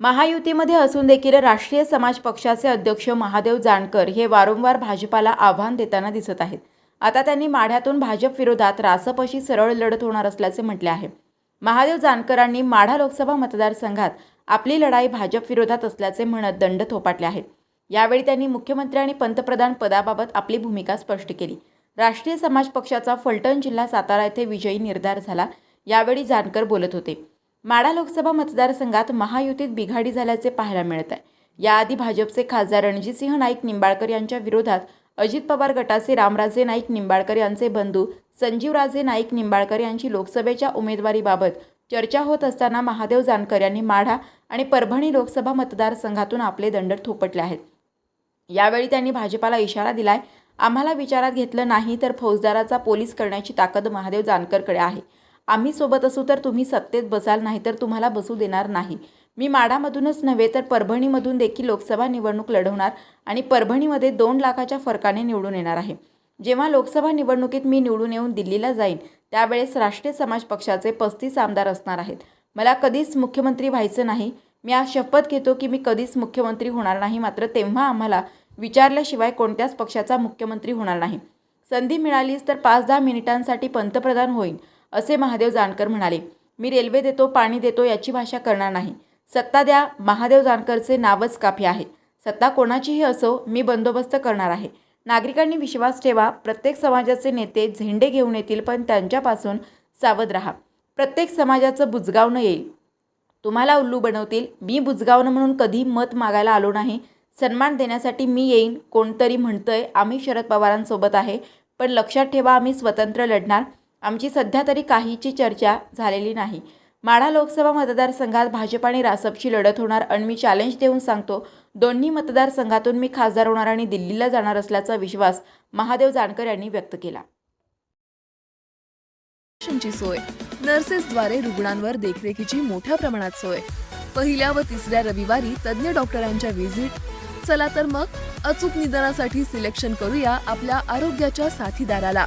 महायुतीमध्ये असून देखील राष्ट्रीय समाज पक्षाचे अध्यक्ष महादेव जानकर हे वारंवार भाजपाला आव्हान देताना दिसत आहेत. आता त्यांनी माढ्यातून भाजप विरोधात रासपशी सरळ लढत होणार असल्याचे म्हटले आहे. महादेव जानकरांनी माढा लोकसभा मतदारसंघात आपली लढाई भाजप विरोधात असल्याचे म्हणत दंड थोपाटले आहेत. यावेळी त्यांनी मुख्यमंत्री आणि पंतप्रधान पदाबाबत आपली भूमिका स्पष्ट केली. राष्ट्रीय समाज पक्षाचा फलटण जिल्हा सातारा येथे विजयी निर्धार झाला यावेळी जानकर बोलत होते. माढा लोकसभा मतदारसंघात महायुतीत बिघाडी झाल्याचे पाहायला मिळत आहे याआधी भाजपचे खासदार रणजितसिंह नाईक निंबाळकर यांच्या विरोधात अजित पवार गटाचे रामराजे नाईक निंबाळकर यांचे बंधू संजीवराजे नाईक निंबाळकर यांची लोकसभेच्या उमेदवारीबाबत चर्चा होत असताना महादेव जानकर यांनी माढा आणि परभणी लोकसभा मतदारसंघातून आपले दंड थोपटले आहेत. यावेळी त्यांनी भाजपाला इशारा दिलाय आम्हाला विचारात घेतलं नाही तर फौजदाराचा पोलीस करण्याची ताकद महादेव जानकरकडे आहे. आम्ही सोबत असू तर तुम्ही सत्तेत बसाल नाही तर तुम्हाला बसू देणार नाही. मी माडामधूनच नव्हे तर परभणीमधून देखील लोकसभा निवडणूक लढवणार आणि परभणीमध्ये दोन लाखाच्या फरकाने निवडून येणार आहे. जेव्हा लोकसभा निवडणुकीत मी निवडून येऊन दिल्लीला जाईन त्यावेळेस राष्ट्रीय समाज पक्षाचे पस्तीस आमदार असणार आहेत. मला कधीच मुख्यमंत्री व्हायचं नाही. मी आज शपथ घेतो की मी कधीच मुख्यमंत्री होणार नाही मात्र तेव्हा आम्हाला विचारल्याशिवाय कोणत्याच पक्षाचा मुख्यमंत्री होणार नाही. संधी मिळालीच तर पाच दहा मिनिटांसाठी पंतप्रधान होईन. असे महादेव जानकर म्हणाले मी रेल्वे देतो पाणी देतो याची भाषा करणार नाही. सत्ता द्या महादेव जानकरचे नावच काफी आहे. सत्ता कोणाचीही असो मी बंदोबस्त करणार आहे. नागरिकांनी विश्वास ठेवा प्रत्येक समाजाचे नेते झेंडे घेऊन येतील पण त्यांच्यापासून सावध राहा. प्रत्येक समाजाचं बुजगावणं येईल. तुम्हाला उल्लू बनवतील. मी बुजगावणं म्हणून कधी मत मागायला आलो नाही. सन्मान देण्यासाठी मी येईन कोणतरी म्हणतंय आम्ही शरद पवारांसोबत आहे. पण लक्षात ठेवा आम्ही स्वतंत्र लढणार. आमची सध्या तरी काहीची चर्चा झालेली नाही. माढा लोकसभा मतदारसंघात भाजप आणि रासपची लढत होणार आणि मी चॅलेंज देऊन सांगतो दोन्ही मतदारसंघातून मी खासदार होणार आणि दिल्लीला जाणार असल्याचा विश्वास महादेव जानकर यांनी व्यक्त केला. सोय. नर्सेसद्वारे रुग्णांवर देखरेखीची मोठ्या प्रमाणात सोय. पहिल्या व तिसऱ्या रविवारी तज्ज्ञ डॉक्टरांच्या व्हिजिट चला तर मग अचूक निदानासाठी सिलेक्शन करूया आपल्या आरोग्याच्या साथीदाराला.